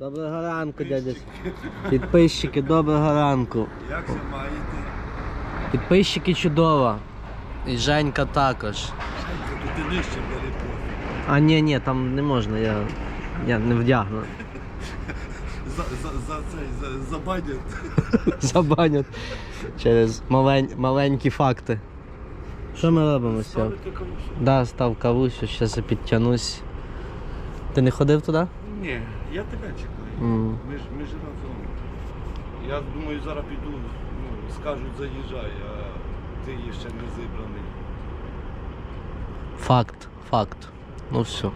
Доброго ранку, дядя. Підписчики, доброго ранку. Як це маєте? Підписчики чудово. І Женька також. Шенька, то ти нижче бери. А ні, ні, там не можна, я, я не вдягну. За, за, за цей, за, забанять. Забанять через малень, маленькі факти. Що ми робимо сьогодні? Да, став кавусю, зараз я підтягнусь. Ти не ходив туди? Ні, я тебе чекаю. М. Ми ж, ми ж разом. Я думаю, зараз піду, ну, скажуть заїжджай, а ти є ще не зібраний. Факт, факт. Ну все.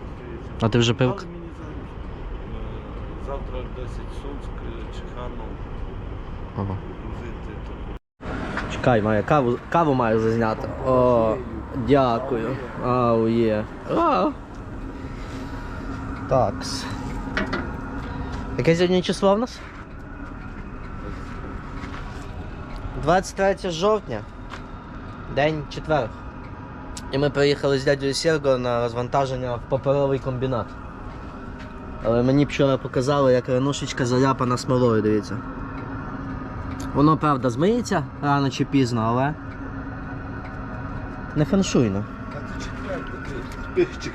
А ти вже пив? Але мені зараз. е, Завтра 10 Сумськ, е, Чеханов, Ага. грузити. то Чекай, маю каву, каву маю зазняти. О, дякую. Ау, є. А. Такс. Яке сьогодні число в нас? 23 жовтня. День четвер. І ми приїхали з дядю Серго на розвантаження в паперовий комбінат. Але мені вчора показали, як ранушечка заляпана смолою, дивіться. Воно, правда, змиється рано чи пізно, але не феншуйно. 24 ти, пихчик.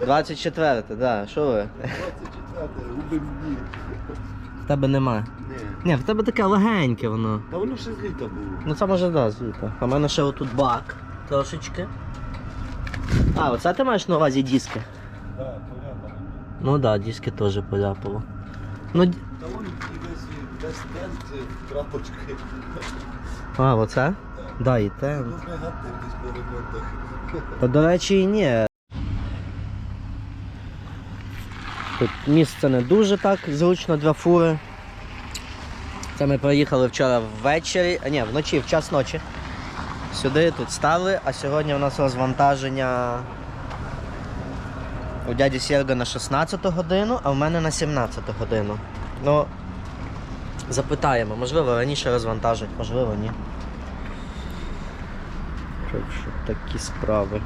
24, так, да, що ви? 24 губи мені. В тебе немає. Ні. Ні, в тебе таке легеньке воно. Та воно ще з літа було. Ну це може да, звідти. А в мене ще отут бак трошечки. А, оце ти маєш на увазі диски? Так, порядок. Ну так, да, диски теж поляпало. Ну, Та вон і весь, весь дент крапочки. а, оце? Да, і те. Ну, негатив десь по ремонтах. Та до речі і ні. Тут місце не дуже так зручно для фури. Це ми приїхали вчора ввечері, а ні, вночі, в час ночі. Сюди тут стали, а сьогодні у нас розвантаження у дяді Серго на 16 годину, а в мене на 17 годину. Ну, запитаємо, можливо, раніше розвантажать, можливо, ні. Що такі справи.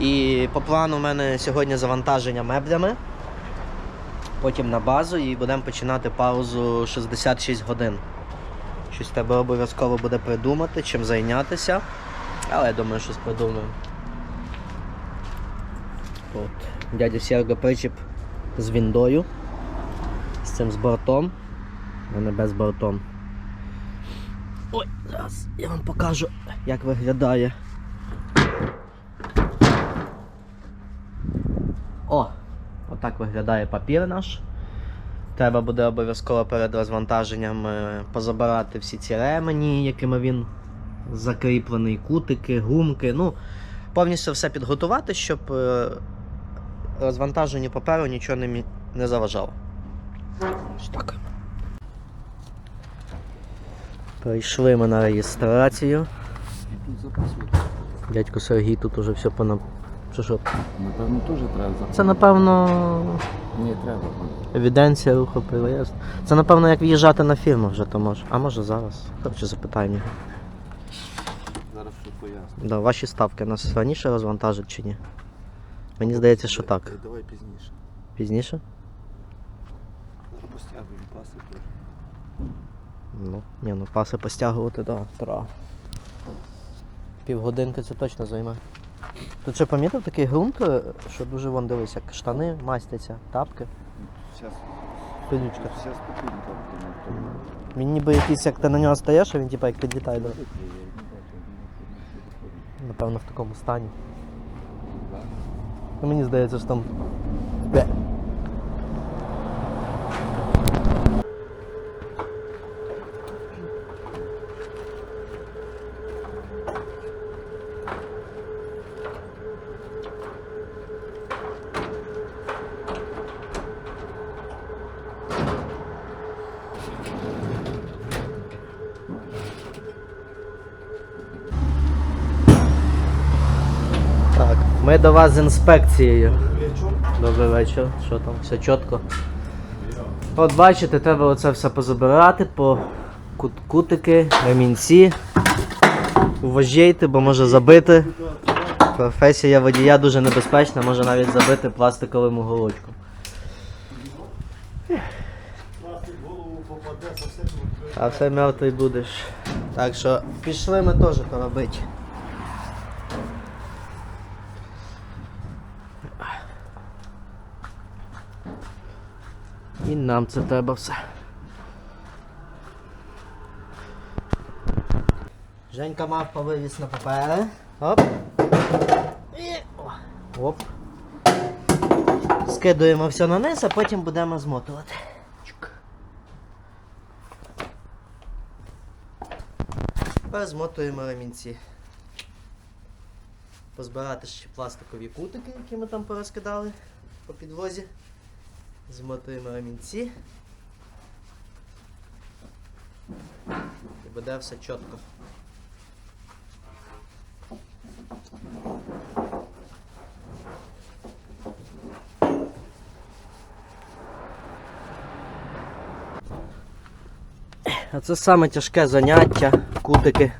І по плану у мене сьогодні завантаження меблями. Потім на базу і будемо починати паузу 66 годин. Щось тебе обов'язково буде придумати, чим зайнятися. Але я думаю, щось придумаю. От. Дядя Серго причіп з віндою. З цим з бортом. А не без бортом. Ой, зараз я вам покажу, як виглядає. О! Отак виглядає папір наш. Треба буде обов'язково перед розвантаженням е, позабирати всі ці ремені, якими він закріплений, кутики, гумки. Ну, повністю все підготувати, щоб е, розвантаженню паперу нічого не, не заважало. Ось так. Прийшли ми на реєстрацію. Дядько Сергій тут уже все понап... Що, що? Напевно, теж треба записувати. Це напевно Ні, треба. евіденція руху переїзд. Це напевно як в'їжджати на фірму вже то може. А може зараз. Коротше, його. Зараз все поясню. Да, ваші ставки нас раніше розвантажать чи ні? Мені здається, що так. Е, Давай пізніше. Пізніше? Зараз постягуємо паси теж. Ну, ні, ну паси постягувати, да, треба. Півгодинки це точно займе. Тут ще помітив такий ґрунт, е, що дуже вон дивися, як штани мастяться, тапки, Зараз, пилючка. зараз спокійно. Він ніби якийсь, як ти на нього стаєш, а він типа як підлітає до. Напевно, в такому стані. Ну, мені здається, що там. Бе. До вас з інспекцією. Добрий вечір. Що там? Все чітко. От бачите, треба оце все позабирати, по кутики, ремінці. Уважайте, бо може забити. Професія водія дуже небезпечна, може навіть забити пластиковим уголочком. А все мертвий будеш. Так що пішли ми теж то робити. І нам це треба все. Женька мав повивіз на папери. Оп. І... Оп. Скидуємо все на низ, а потім будемо змотувати. Чук. Тепер змотуємо ремінці. Позбирати ще пластикові кутики, які ми там порозкидали по підлозі. Змотуємо ремінці. І буде все чітко. А це саме тяжке заняття, кутики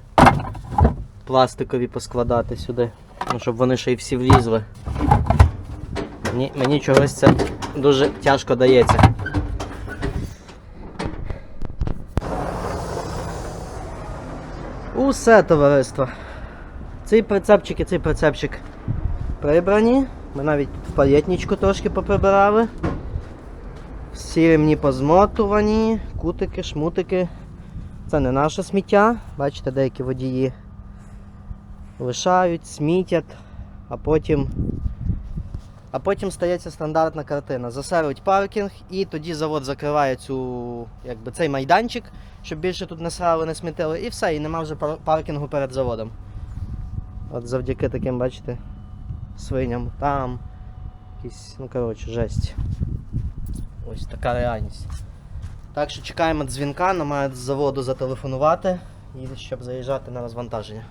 пластикові поскладати сюди, ну, щоб вони ще й всі влізли. Мені, мені чогось це дуже тяжко дається. Усе товариство. Цей прицепчик і цей прицепчик прибрані. Ми навіть в палєтничку трошки поприбирали. Всі ремні позмотувані, кутики, шмутики. Це не наше сміття. Бачите, деякі водії лишають, смітять, а потім. А потім стається стандартна картина. Засеруть паркінг і тоді завод закриває цю, якби, цей майданчик, щоб більше тут не срали, не смітили, і все, і нема вже паркінгу перед заводом. От завдяки таким, бачите, свиням там. Якісь, ну коротше, жесть. Ось така реальність. Так що чекаємо дзвінка, нам мають з заводу зателефонувати, щоб заїжджати на розвантаження.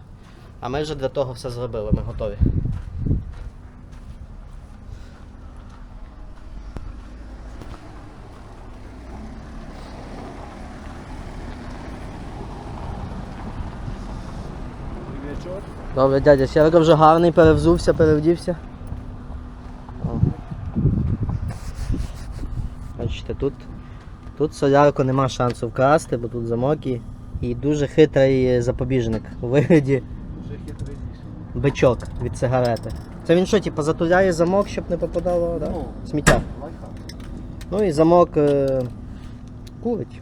А ми вже для того все зробили, ми готові. Добре, дядя Серго вже гарний, перевзувся, перевдівся. О. Бачите, тут, тут солярку нема шансу вкрасти, бо тут замок і, і дуже хитрий запобіжник у вигляді бичок від сигарети. Це він що, типу, затуляє замок, щоб не попадало да? Ну. сміття. Ну і замок е... курить.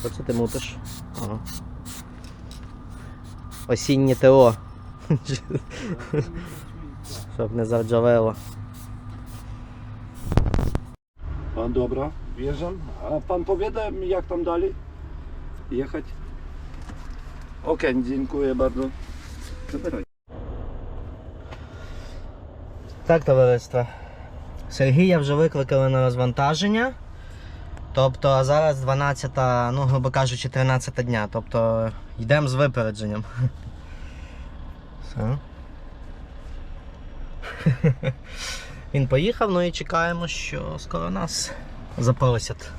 Що це ти мутиш? Ага. Осіннє ТО. Щоб не зарджавело. Pan dobra, wjeżdżam. A pan powiada mi jak tam dalej jechać? Okej, dziękuję bardzo. Zabieraj. Так, товариство. Сергія вже викликали на розвантаження. Тобто а зараз 12, ну, грубо кажучи, 13 дня. Тобто йдемо з випередженням. Все. Він поїхав, ну і чекаємо, що скоро нас запросять.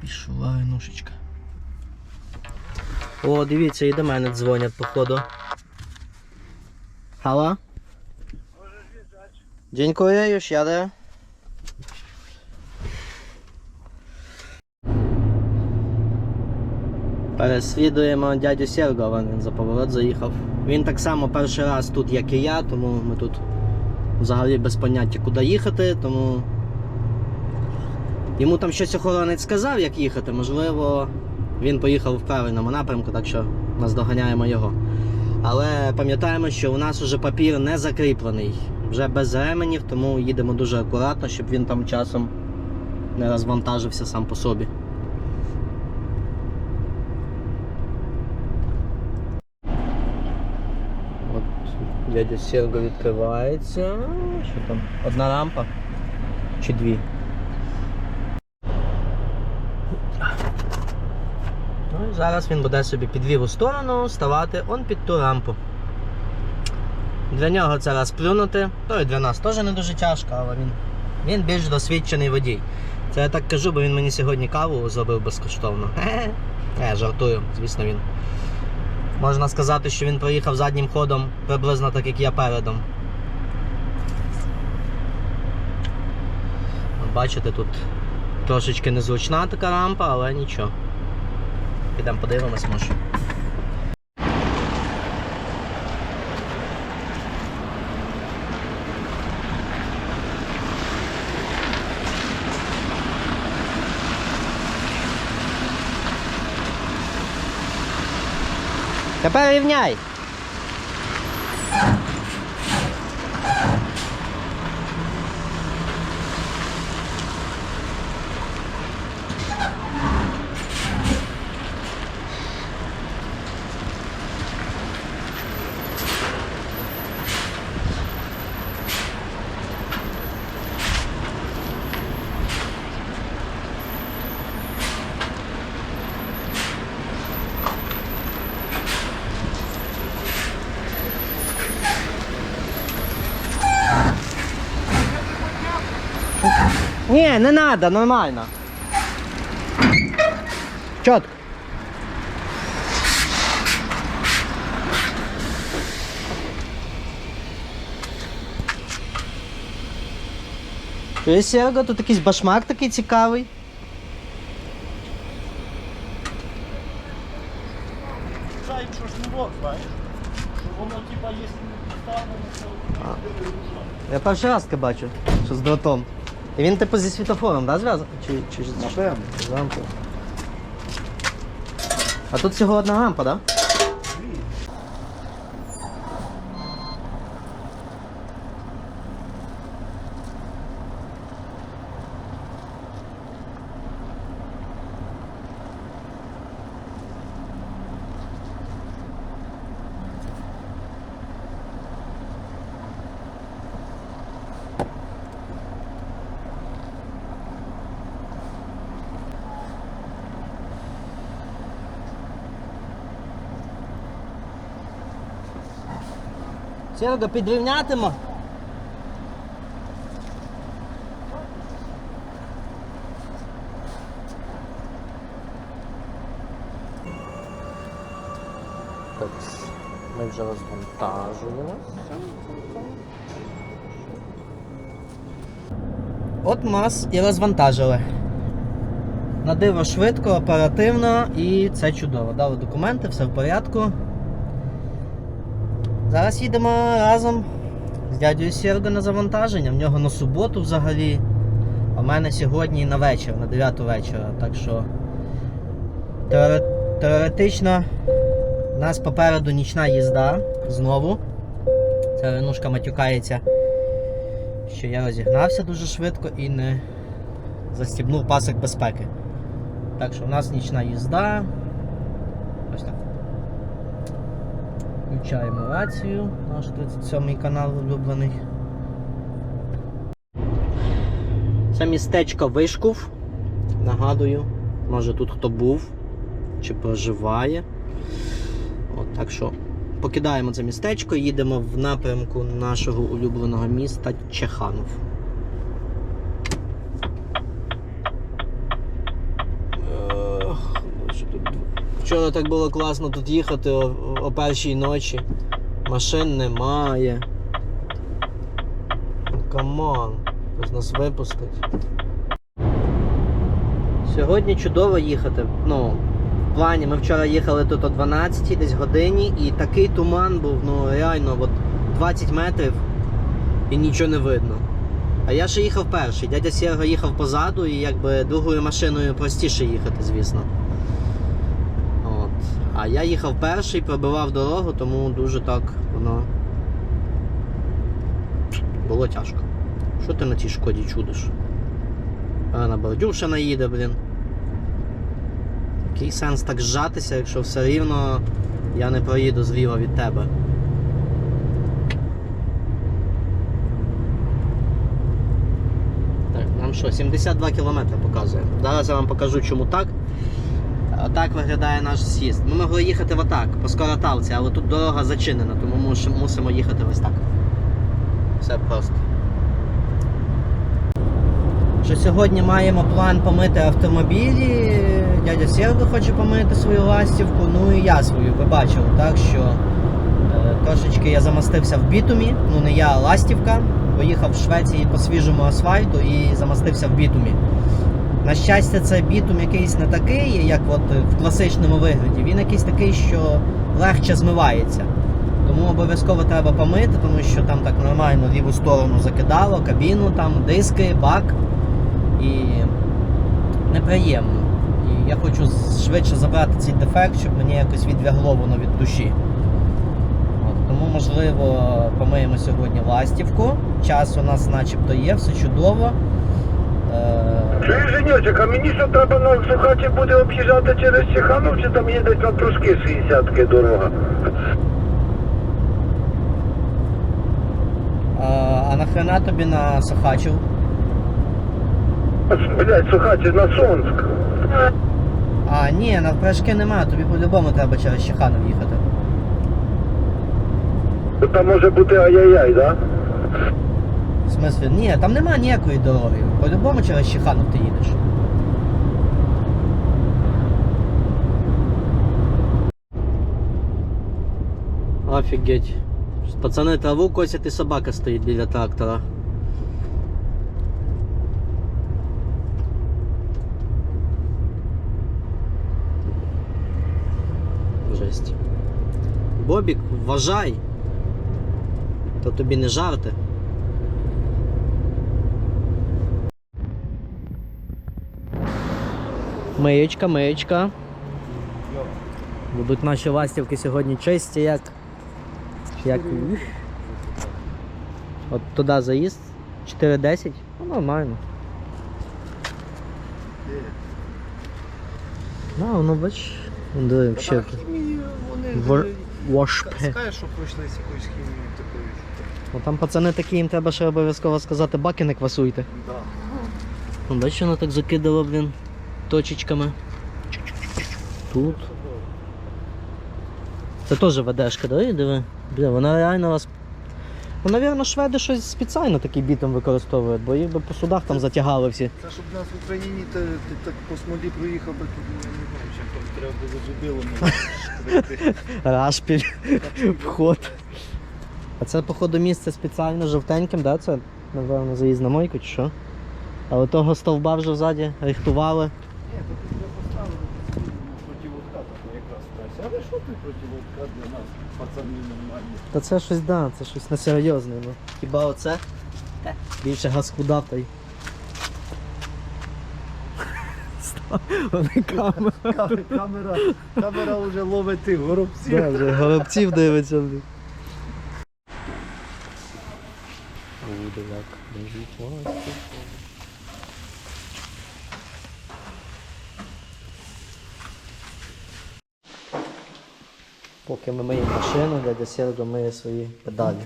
Пішла нушечка. О, дивіться, і до мене дзвонять, походу. Halo? Dziękuję, już jadę. Переслідуємо дядю Сергова, він за поворот заїхав. Він так само перший раз тут, як і я, тому ми тут взагалі без поняття куди їхати, тому йому там щось охоронець сказав, як їхати, можливо, він поїхав в правильному напрямку, так що наздоганяємо його. Але пам'ятаємо, що у нас вже папір не закріплений, вже без ременів, тому їдемо дуже акуратно, щоб він там часом не розвантажився сам по собі. От дядя Серго відкривається. Що там? Одна лампа? Чи дві? Ну зараз він буде собі підвів у сторону, ставати он під ту рампу. Для нього це раз плюнути, то і для нас теж не дуже тяжко, але він, він більш досвідчений водій. Це я так кажу, бо він мені сьогодні каву зробив безкоштовно. Я жартую, звісно, він Можна сказати, що він проїхав заднім ходом приблизно так, як я передом. Бачите, тут трошечки незручна така рампа, але нічого. Підемо подивимось, може. Тепер рівняй. Ні, не треба, нормально. Чітко. Чуєш, Серго, тут якийсь башмак такий цікавий. Що ж знаєш. Що воно типа є ставлено, Я перший раз таке бачу, що з дротом. І він типу зі світофором, да, зв'язаний? Чи, чи, чи, Напевно. з лампою? А тут всього одна лампа, да? Серго, підрівнятимо. Так, ми вже розвантажуємо. От нас і розвантажили. На диво швидко, оперативно і це чудово. Дали документи, все в порядку. Зараз їдемо разом з дядьою Серго на завантаження. В нього на суботу взагалі. А в мене сьогодні на вечір, на 9 вечора. Так що теоре- теоретично у нас попереду нічна їзда знову. Ця Ренушка матюкається, що я розігнався дуже швидко і не застібнув пасик безпеки. Так що у нас нічна їзда. Ось так. Включаємо рацію, наш 37 канал улюблений. Це містечко Вишков. Нагадую, може тут хто був чи проживає. От, так що покидаємо це містечко, їдемо в напрямку нашого улюбленого міста Чеханов. Вчора так було класно тут їхати о, о першій ночі. Машин немає. Камон, хтось нас випустить. Сьогодні чудово їхати. Ну, в плані, ми вчора їхали тут о 12 десь годині, і такий туман був, ну реально, от 20 метрів і нічого не видно. А я ще їхав перший. Дядя Серго їхав позаду, і якби другою машиною простіше їхати, звісно. А я їхав перший, пробивав дорогу, тому дуже так воно було тяжко. Що ти на тій шкоді чудиш? А на бордюр ще наїде, блін. Який сенс так зжатися, якщо все рівно я не проїду зліва від тебе. Так, нам що, 72 кілометри показує. Зараз я вам покажу, чому так. Отак виглядає наш з'їзд. Ми могли їхати в атак по скоротавці, але тут дорога зачинена, тому муш- мусимо їхати ось так. Все просто. Що сьогодні маємо план помити автомобілі дядя Серго хоче помити свою ластівку, ну і я свою. Ви бачили, так що е, трошечки я замастився в бітумі. Ну не я, а ластівка. Поїхав в Швеції по свіжому асфальту і замастився в бітумі. На щастя, це бітум якийсь не такий, як от в класичному вигляді. Він якийсь такий, що легше змивається. Тому обов'язково треба помити, тому що там так нормально ліву сторону закидало, кабіну, там, диски, бак. І неприємно. І я хочу швидше забрати цей дефект, щоб мені якось відлягло воно від душі. От, тому, можливо, помиємо сьогодні ластівку. Час у нас начебто є, все чудово. Е, Чуєш, Женьочек, а мені що треба на Сухаті буде об'їжджати через Чеханов, чи там десь на Пруски 60 дорога? а, а нахрена тобі на Сахачів? Блять, Сухаті на Сонськ. А, ні, навпрашки немає, тобі по-любому треба через Чеханов їхати. Там може бути ай-яй-яй, да? Смислі, ні, там немає ніякої дороги. По-любому через Чеханов ти їдеш. Офігеть. Пацани, траву косять і собака стоїть біля трактора. Жесть. Бобік, вважай. То тобі не жарти. Миєчка, миєчка. Будуть наші ластівки сьогодні чисті, як. як... От туди заїзд. 4.10. Ну, нормально. Да, воно бач. Вон диви, ще. Вошпе. Скажеш, що пройшлися якоюсь хімією такою. Ну там пацани такі, їм треба ще обов'язково сказати, баки не квасуйте. Да. Ну, бачиш, воно так закидало, блін, точечками. Тут. Це теж ведешка, да? Диви. Бля, вона реально вас. Ну, навірно, шведи щось спеціально такий бітом використовують, бо їх би по судах там затягали всі. Це щоб нас в Україні ти, ти так по смолі проїхав, би тут ну, не знаю, чим там треба було зубило. Рашпіль, вход. А це, походу, місце спеціально жовтеньким, да? Це, напевно, заїзд на мойку чи що? Але того стовба вже ззаді рихтували. Ні, то ти треба поставити противоткат, то якраз Але що для нас, пацани нормальні? Та це щось да, це щось несерйозне. Ну. Хіба оце? Більше газ куда. Вони камера. Камера, камера вже ловить тих горобців. Да, вже горобців дивиться. блін. Буде як лежить Поки ми миємо машину, дядя Серго миє свої педалі.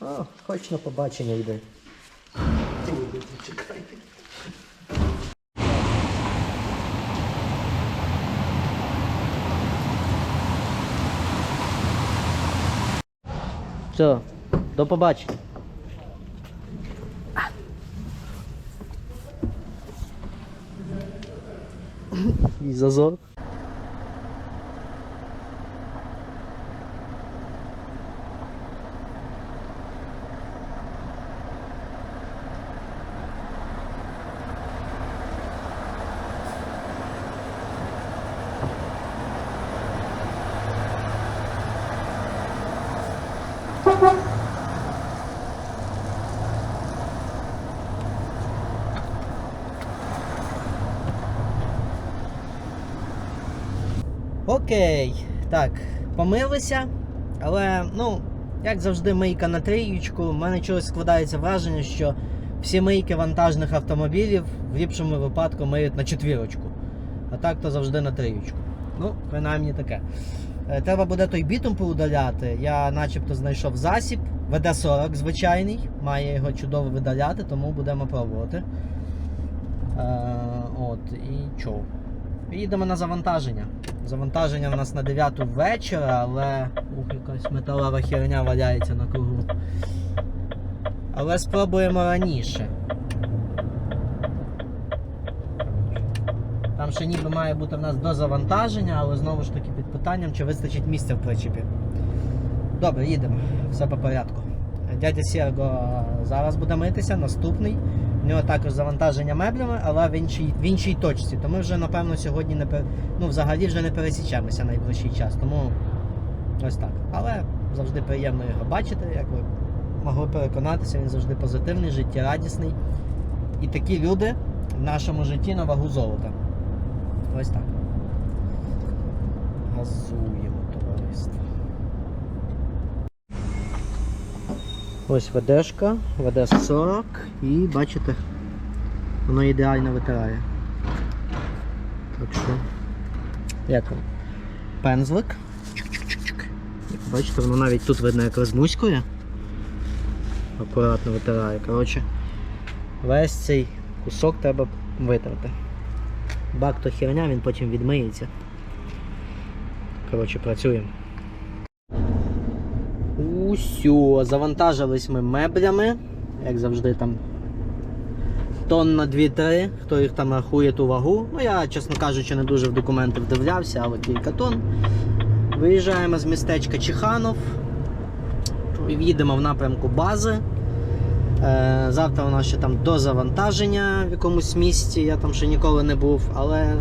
А, хоч на побачення йде. Все, до побачення. Зазор. Окей, так, помилися, але, ну, як завжди, мийка на трієчку. У мене чогось складається враження, що всі мийки вантажних автомобілів в ліпшому випадку миють на четвірочку. А так то завжди на трієчку. Ну, принаймні таке. Е, Треба буде той бітум поудаляти. Я начебто знайшов засіб. ВД-40 звичайний, має його чудово видаляти, тому будемо пробувати. Е, от, і чо? Їдемо на завантаження. Завантаження в нас на 9 вечора, але ух, якась металева херня валяється на кругу. Але спробуємо раніше. там ще ніби має бути в нас до завантаження, але знову ж таки питанням, чи вистачить місця в причепі. Добре, їдемо. Все по порядку. Дядя Серго зараз буде митися, наступний. У нього також завантаження меблями, але в іншій, в іншій точці. То ми вже, напевно, сьогодні не ну, взагалі вже не пересічемося найближчий час. Тому ось так. Але завжди приємно його бачити, як ви могли переконатися, він завжди позитивний, життєрадісний. І такі люди в нашому житті на вагу золота. Ось так. Газуємо товариство. Ось ведешка, ведеш 40 і бачите, воно ідеально витирає. Так що, як вам? Пензлик. Як бачите, воно навіть тут видно, як розмуськує. Акуратно витирає. Коротше, весь цей кусок треба витерти. Бак то херня, він потім відмиється. Коротше, працюємо. Усьо, завантажились ми меблями, як завжди там тонна 2-3, хто їх там рахує ту вагу. Ну я, чесно кажучи, не дуже в документи вдивлявся, але кілька тонн. Виїжджаємо з містечка Чеханов. Їдемо в напрямку бази. Е, Завтра у нас ще там до завантаження в якомусь місті, я там ще ніколи не був, але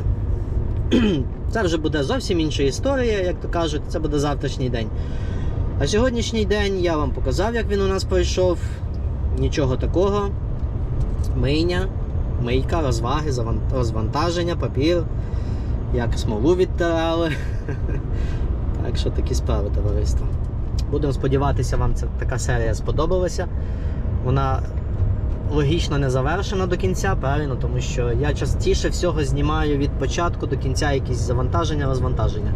це вже буде зовсім інша історія, як то кажуть, це буде завтрашній день. А сьогоднішній день я вам показав, як він у нас пройшов. Нічого такого. Мийня, мийка, розваги, розвантаження, папір, як смолу відтирали. Так що такі справи, товариство. Будемо сподіватися, вам ця така серія сподобалася. Вона логічно не завершена до кінця, правильно, тому що я частіше всього знімаю від початку до кінця якісь завантаження, розвантаження.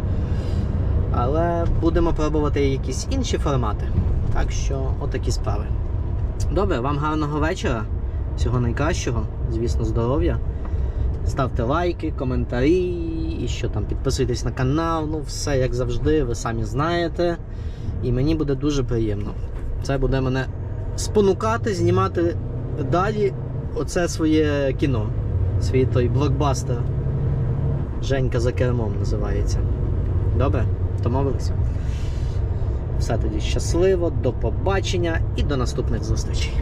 Але будемо пробувати якісь інші формати. Так що, отакі справи. Добре, вам гарного вечора. Всього найкращого, звісно, здоров'я. Ставте лайки, коментарі, і що там, підписуйтесь на канал, ну все як завжди, ви самі знаєте. І мені буде дуже приємно. Це буде мене спонукати, знімати далі оце своє кіно. Свій той блокбастер. Женька за кермом називається. Добре? Домовились? Все тоді щасливо, до побачення і до наступних зустрічей.